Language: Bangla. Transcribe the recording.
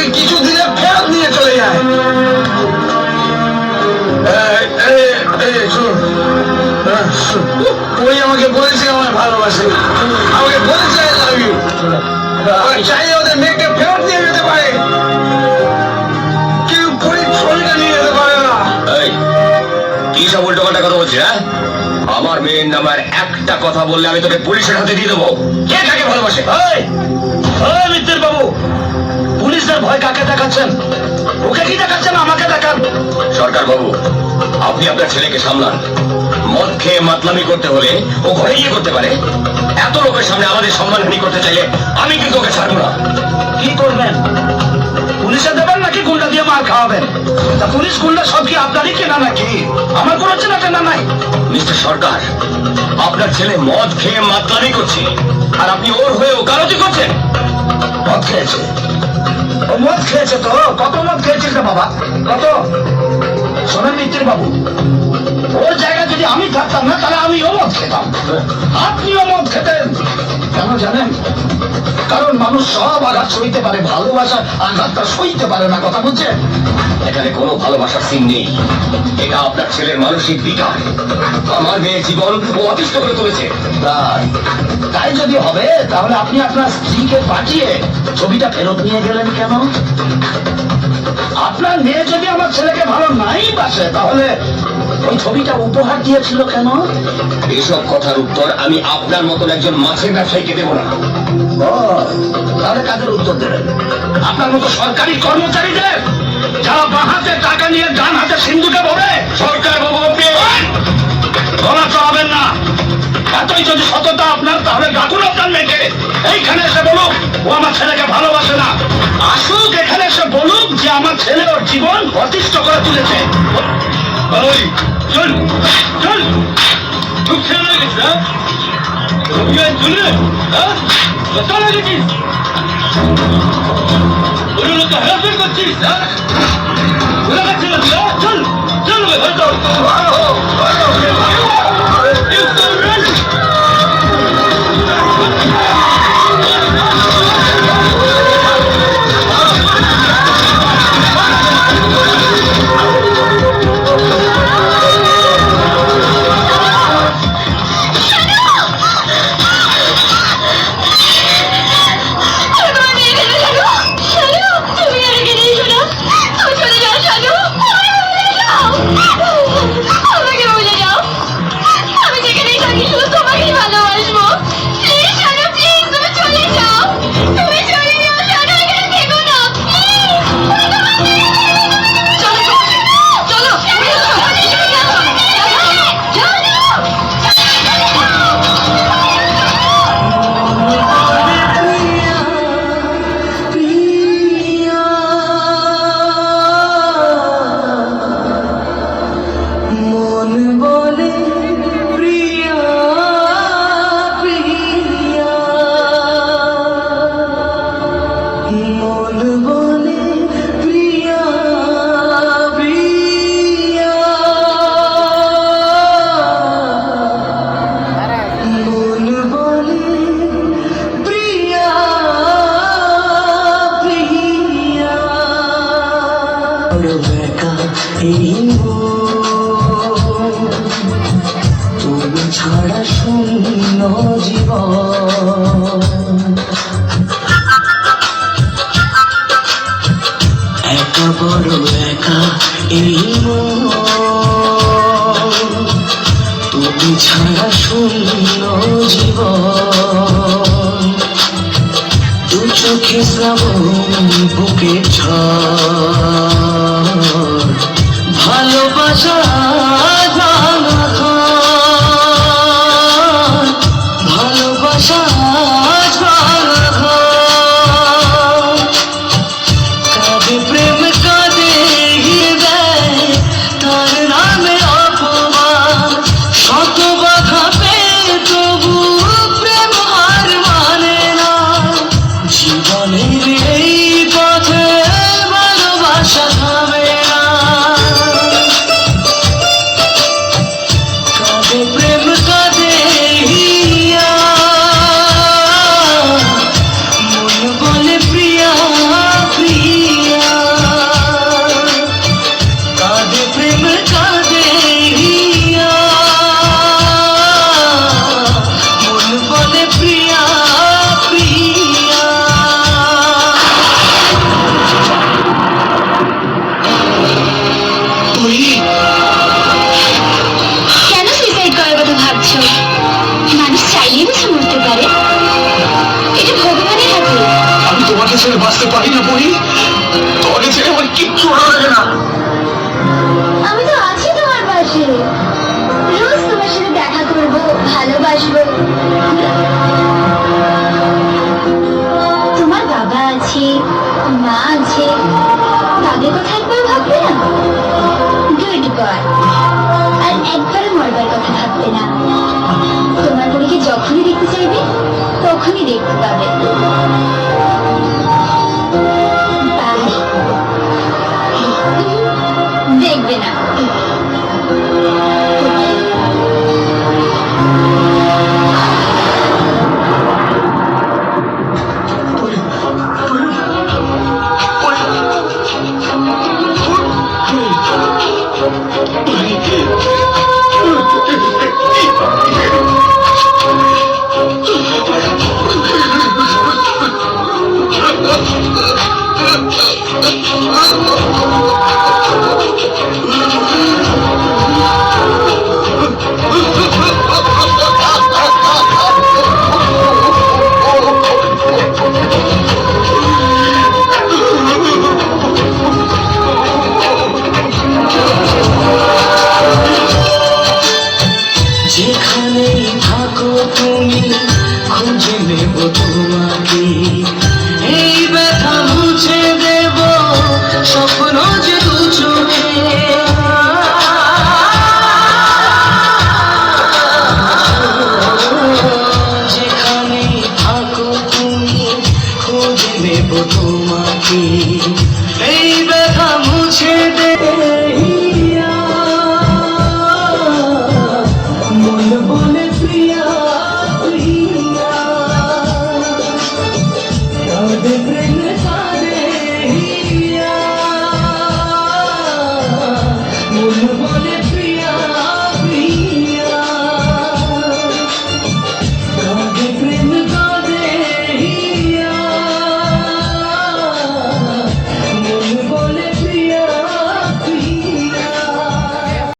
আমাকে কিছু দিলে ফেরত নিয়ে চলে যায়। শুনুন। হ্যাঁ, ওই আমাকে বলেছে আমায় ভালোবাসে। আমাকে বলেছে আই লাভ ইউ চাইলে ওদের মেয়েকে ফেরত নিয়ে যেতে পারে। কেউ পরি ছবিটা নিয়ে যেতে পারে না। কি সব উল্টো পাল্টা কথা বলছিস হ্যাঁ? আমার মেয়ের নামার একটা কথা বললে আমি তোকে পুলিশের হাতে দিয়ে দেবো। কে কাকে ভালোবাসে? মিত্তির বাবু। ভয় কাকে দেখাচ্ছেন? ওকে কি দেখাচ্ছেন? আমাকে দেখান। সরকার বাবু আপনি আপনার ছেলেকে সামলান। মদ খেয়ে মাতলামি করতে হলে ও ঘরে গিয়ে করতে পারে। এত লোকের সামনে আমাদের সম্মানহানি করতে চাইলে আমি কিন্তু ওকে ছাড়বো না। কি করবেন? পুলিশে দেবেন নাকি গুন্ডা দিয়ে মার খাওয়াবেন? তা পুলিশ গুন্ডা সব কি আপনারই কেনা নাকি? আমার কোনো চেনা কেনা নাই। মিস্টার সরকার আপনার ছেলে মদ খেয়ে মাতলামি করছে আর আপনি ওর হয়ে ওকালতি করছেন। মদ খেয়েছে। ও মদ খেয়েছে তো? কত মদ খেয়েছিস বাবা? কত? শোনেন মিত্রের বাবু। ওর জায়গায় যদি আমি থাকতাম না, তাহলে আমি ও মদ খেতাম। আপনিও মদ খেতেন। কেন জানেন? কারণ মানুষ সব আঘাত সইতে পারে, ভালোবাসা আঘাতটা সইতে পারে না, কথা বুঝছেন? এখানে কোনো ভালোবাসার সিন নেই। এটা আপনার ছেলের মানসিক বিকার আমার মেয়ে জীবন ও অতিষ্ঠ করে তুলেছে। তাই যদি হবে, তাহলে আপনি আপনার স্ত্রীকে পাঠিয়ে ছবিটা ফেরত নিয়ে গেলেন কেন? আপনার মেয়ে যদি আমার ছেলেকে ভালো নাই বাসে, তাহলে ওই ছবিটা উপহার দিয়েছিল কেন? এসব কথার উত্তর আমি আপনার মতন একজন মাছের ব্যবসায়ীকে দেবো না? তাহলে কাদের উত্তর দেবেন আপনার মতো সরকারি কর্মচারীদের যারা বাঁ হাতে টাকা নিয়ে ডান হাতে সিন্ধুকে ভরে সরকার গলা চড়াবেন না। এতই যদি সততা আপনার তাহলে ডাকুন আপনার মেয়েকে। এইখানে এসে বলুক ও আমার ছেলেকে ভালোবাসে না। আসুক এখানে এসে বলুক যে আমার ছেলে ওর জীবন অতিষ্ঠ করে তুলেছে। ওই, চল চল খুব ছেলে লেগেছে হ্যাঁ? রবি আজ চললে হ্যাঁ কথা লেগেছিস ওই লোককে হ্যারাসমেন্ট করছিস হ্যাঁ ভুলে গেছিলাম হ্যাঁ? চল চল ভাই ঘরে চল You so ready? একা বড় একা এই তুমি ছাড়া শূন্য জীবন। দু চোখে শ্রাবণ বুকে ঝড়। ভালোবাসা তোমাকে ছেড়ে বাঁচতে পারি না পড়ি তোমাকে ছেড়ে আমার কিচ্ছু ভালো লাগে না। আমি তো আছি তোমার পাশে। রোজ তোমার সাথে দেখা করব, ভালোবাসবো। তোমার বাবা আছে, মা আছে, তাদের কথা একবার ভাববে না? গুড বয় আর একবার মরবার কথা ভাববে না। তোমার পরীকে যখনই দেখতে চাইবে, তখনই দেখতে পাবে।